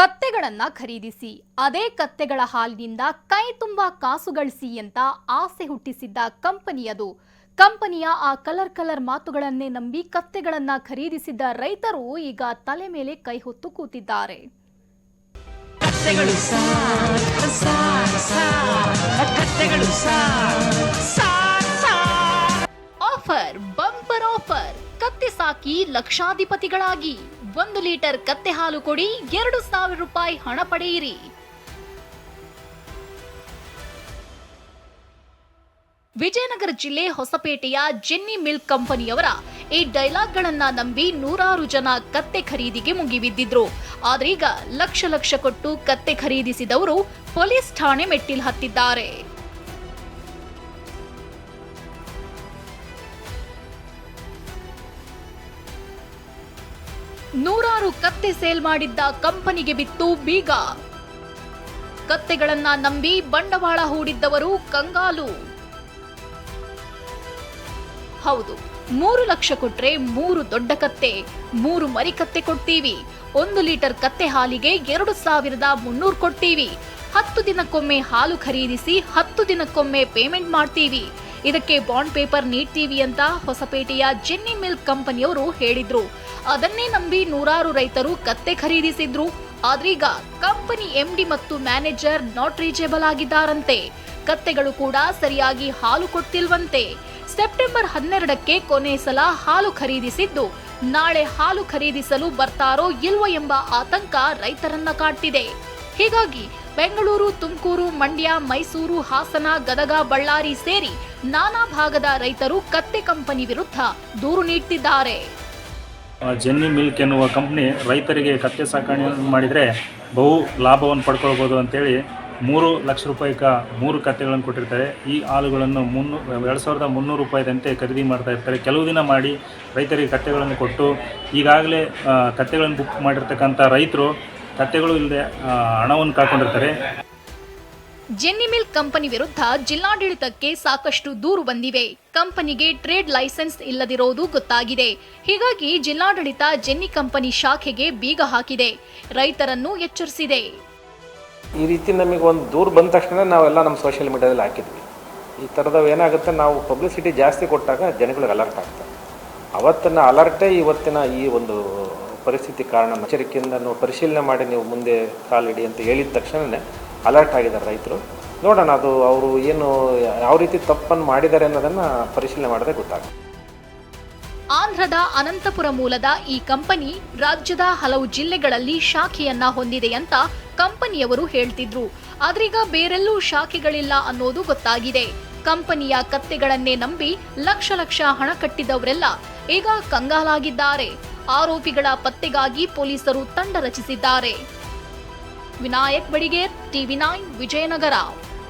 ಕತ್ತೆಗಳನ್ನ ಖರೀದಿಸಿ ಅದೇ ಕತ್ತೆಗಳ ಹಾಲಿನಿಂದ ಕೈ ತುಂಬ ಕಾಸು ಗಳಿಸಿ ಅಂತ ಆಸೆ ಹುಟ್ಟಿಸಿದ್ದ ಕಂಪನಿಯದು. ಕಂಪನಿಯ ಆ ಕಲರ್ ಕಲರ್ ಮಾತುಗಳನ್ನೇ ನಂಬಿ ಕತ್ತೆಗಳನ್ನ ಖರೀದಿಸಿದ್ದ ರೈತರು ಈಗ ತಲೆ ಮೇಲೆ ಕೈ ಹೊತ್ತು ಕೂತಿದ್ದಾರೆ. ಆಫರ್ ಬಂಪರ್ ಆಫರ್ ಕತ್ತೆ ಸಾಕಿ ಲಕ್ಷಾಧಿಪತಿಗಳಾಗಿ. ಒಂದು ಲೀಟರ್ ಕತ್ತೆ ಹಾಲು ಕೊಡಿ, ಎರಡು ಸಾವಿರ ರೂಪಾಯಿ ಹಣ ಪಡೆಯಿರಿ. ವಿಜಯನಗರ ಜಿಲ್ಲೆ ಹೊಸಪೇಟೆಯ ಜೆನ್ನಿ ಮಿಲ್ಕ್ ಕಂಪನಿಯವರ ಈ ಡೈಲಾಗ್ಗಳನ್ನ ನಂಬಿ ನೂರಾರು ಜನ ಕತ್ತೆ ಖರೀದಿಗೆ ಮುಗಿಬಿದ್ದಿದ್ರು. ಆದ್ರೀಗ ಲಕ್ಷ ಲಕ್ಷ ಕೊಟ್ಟು ಕತ್ತೆ ಖರೀದಿಸಿದವರು ಪೊಲೀಸ್ ಠಾಣೆ ಮೆಟ್ಟಿಲು ಹತ್ತಿದ್ದಾರೆ. ನೂರಾರು ಕತ್ತೆ ಸೇಲ್ ಮಾಡಿದ್ದ ಕಂಪನಿಗೆ ಬಿತ್ತು ಬೀಗ. ಕತ್ತೆಗಳನ್ನ ನಂಬಿ ಬಂಡವಾಳ ಹೂಡಿದ್ದವರು ಕಂಗಾಲು. ಹೌದು, ಮೂರು ಲಕ್ಷ ಕೊಟ್ರೆ ಮೂರು ದೊಡ್ಡ ಕತ್ತೆ, ಮೂರು ಮರಿ ಕತ್ತೆ ಕೊಡ್ತೀವಿ. ಒಂದು ಲೀಟರ್ ಕತ್ತೆ ಹಾಲಿಗೆ ಎರಡು ಸಾವಿರದ ಮುನ್ನೂರು ಕೊಡ್ತೀವಿ. ಹತ್ತು ದಿನಕ್ಕೊಮ್ಮೆ ಹಾಲು ಖರೀದಿಸಿ ಹತ್ತು ದಿನಕ್ಕೊಮ್ಮೆ ಪೇಮೆಂಟ್ ಮಾಡ್ತೀವಿ. ಇದಕ್ಕೆ ಬಾಂಡ್ ಪೇಪರ್ ನೀಡ್ತೀವಿ ಅಂತ ಹೊಸಪೇಟೆಯ ಜೆನ್ನಿ ಮಿಲ್ಕ್ ಕಂಪನಿಯವರು ಹೇಳಿದ್ರು. ಅದನ್ನೇ ನಂಬಿ ನೂರಾರು ರೈತರು ಕತ್ತೆ ಖರೀದಿಸಿದ್ರು. ಆದ್ರೀಗ ಕಂಪನಿ ಎಂಡಿ ಮತ್ತು ಮ್ಯಾನೇಜರ್ ನಾಟ್ ರೀಚೇಬಲ್ ಆಗಿದ್ದಾರಂತೆ. ಕತ್ತೆಗಳು ಕೂಡ ಸರಿಯಾಗಿ ಹಾಲು ಕೊಡ್ತಿಲ್ವಂತೆ. ಸೆಪ್ಟೆಂಬರ್ ಹನ್ನೆರಡಕ್ಕೆ ಕೊನೆ ಸಲ ಹಾಲು ಖರೀದಿಸಿದ್ದು. ನಾಳೆ ಹಾಲು ಖರೀದಿಸಲು ಬರ್ತಾರೋ ಇಲ್ವೋ ಎಂಬ ಆತಂಕ ರೈತರನ್ನ ಕಾಡ್ತಿದೆ. ಹೀಗಾಗಿ ಬೆಂಗಳೂರು, ತುಮಕೂರು, ಮಂಡ್ಯ, ಮೈಸೂರು, ಹಾಸನ, ಗದಗ, ಬಳ್ಳಾರಿ ಸೇರಿ ನಾನಾ ಭಾಗದ ರೈತರು ಕತ್ತೆ ಕಂಪನಿ ವಿರುದ್ಧ ದೂರು ನೀಡುತ್ತಿದ್ದಾರೆ ಜೆನ್ನಿ ಮಿಲ್ಕ್ ಎನ್ನುವ ಕಂಪ್ನಿ ರೈತರಿಗೆ ಕತ್ತೆ ಸಾಕಣೆ ಮಾಡಿದರೆ ಬಹು ಲಾಭವನ್ನು ಪಡ್ಕೊಳ್ಬೋದು ಅಂತೇಳಿ ಮೂರು ಲಕ್ಷ ರೂಪಾಯಿಗ ಮೂರು ಕತ್ತೆಗಳನ್ನು ಕೊಟ್ಟಿರ್ತಾರೆ. ಈ ಹಾಲುಗಳನ್ನು ಮುನ್ನೂ, ಎರಡು ಸಾವಿರದ ಮುನ್ನೂರು ರೂಪಾಯಿದಂತೆ ಖರೀದಿ ಮಾಡ್ತಾ ಇರ್ತಾರೆ. ಕೆಲವು ದಿನ ಮಾಡಿ ರೈತರಿಗೆ ಕತ್ತೆಗಳನ್ನು ಕೊಟ್ಟು ಈಗಾಗಲೇ ಕತ್ತೆಗಳನ್ನು ಬುಕ್ ಮಾಡಿರ್ತಕ್ಕಂಥ ರೈತರು ಕತ್ತೆಗಳು ಇಲ್ಲದೆ ಹಣವನ್ನು ಕಾಕೊಂಡಿರ್ತಾರೆ ಜೆನ್ನಿ ಮಿಲ್ ಕಂಪನಿ ವಿರುದ್ಧ ಜಿಲ್ಲಾಡಳಿತಕ್ಕೆ ಸಾಕಷ್ಟು ದೂರು ಬಂದಿವೆ. ಕಂಪನಿಗೆ ಟ್ರೇಡ್ ಲೈಸೆನ್ಸ್ ಇಲ್ಲದಿರೋದು ಗೊತ್ತಾಗಿದೆ. ಹೀಗಾಗಿ ಜಿಲ್ಲಾಡಳಿತ ಜೆನ್ನಿ ಕಂಪನಿ ಶಾಖೆಗೆ ಬೀಗ ಹಾಕಿದೆ. ರೈತರನ್ನು ಎಚ್ಚರಿಸಿದೆ. ಈ ರೀತಿ ನಮಗೆ ಒಂದು ದೂರು ಬಂದ ತಕ್ಷಣ ನಾವೆಲ್ಲ ನಮ್ಮ ಸೋಷಿಯಲ್ ಮೀಡಿಯಾದಲ್ಲಿ ಹಾಕಿದ್ವಿ. ಈ ಥರದವು ಏನಾಗುತ್ತೆ, ನಾವು ಪಬ್ಲಿಸಿಟಿ ಜಾಸ್ತಿ ಕೊಟ್ಟಾಗ ಜನಗಳಿಗೆ ಅಲರ್ಟ್ ಆಗ್ತಾರೆ ಅವತ್ತಿನ ಅಲರ್ಟೇ ಇವತ್ತಿನ ಈ ಒಂದು ಪರಿಸ್ಥಿತಿ ಕಾರಣ ಎಚ್ಚರಿಕೆಯಿಂದ ಪರಿಶೀಲನೆ ಮಾಡಿ ನೀವು ಮುಂದೆ ಕಾಲಿಡಿ ಅಂತ ಹೇಳಿದ ತಕ್ಷಣವೇ ಅಲರ್ಟ್ ಆಗಿದ್ದಾರೆ ರೈತರು. ನೋಡೋಣ ಅದು ಅವರು ಏನು, ಯಾವ ರೀತಿ ತಪ್ಪನ್ನು ಮಾಡಿದ್ದಾರೆ ಅನ್ನೋದನ್ನು ಪರಿಶೀಲನೆ ಮಾಡಿದ್ರೆ ಗೊತ್ತಾಗುತ್ತೆ. ಆಂಧ್ರದ ಅನಂತಪುರ ಮೂಲದ ಈ ಕಂಪನಿ ರಾಜ್ಯದ ಹಲವು ಜಿಲ್ಲೆಗಳಲ್ಲಿ ಶಾಖೆಯನ್ನ ಹೊಂದಿದೆ ಅಂತ ಕಂಪನಿಯವರು ಹೇಳ್ತಿದ್ರು. ಆದ್ರೀಗ ಬೇರೆಲ್ಲೂ ಶಾಖೆಗಳಿಲ್ಲ ಅನ್ನೋದು ಗೊತ್ತಾಗಿದೆ. ಕಂಪನಿಯ ಕತ್ತೆಗಳನ್ನೇ ನಂಬಿ ಲಕ್ಷ ಲಕ್ಷ ಹಣ ಕಟ್ಟಿದವರೆಲ್ಲ ಈಗ ಕಂಗಾಲಾಗಿದ್ದಾರೆ. ಆರೋಪಿಗಳ ಪತ್ತೆಗಾಗಿ ಪೊಲೀಸರು ತಂಡ ರಚಿಸಿದ್ದಾರೆ. Vinayak Badiger TV nine Vijayanagara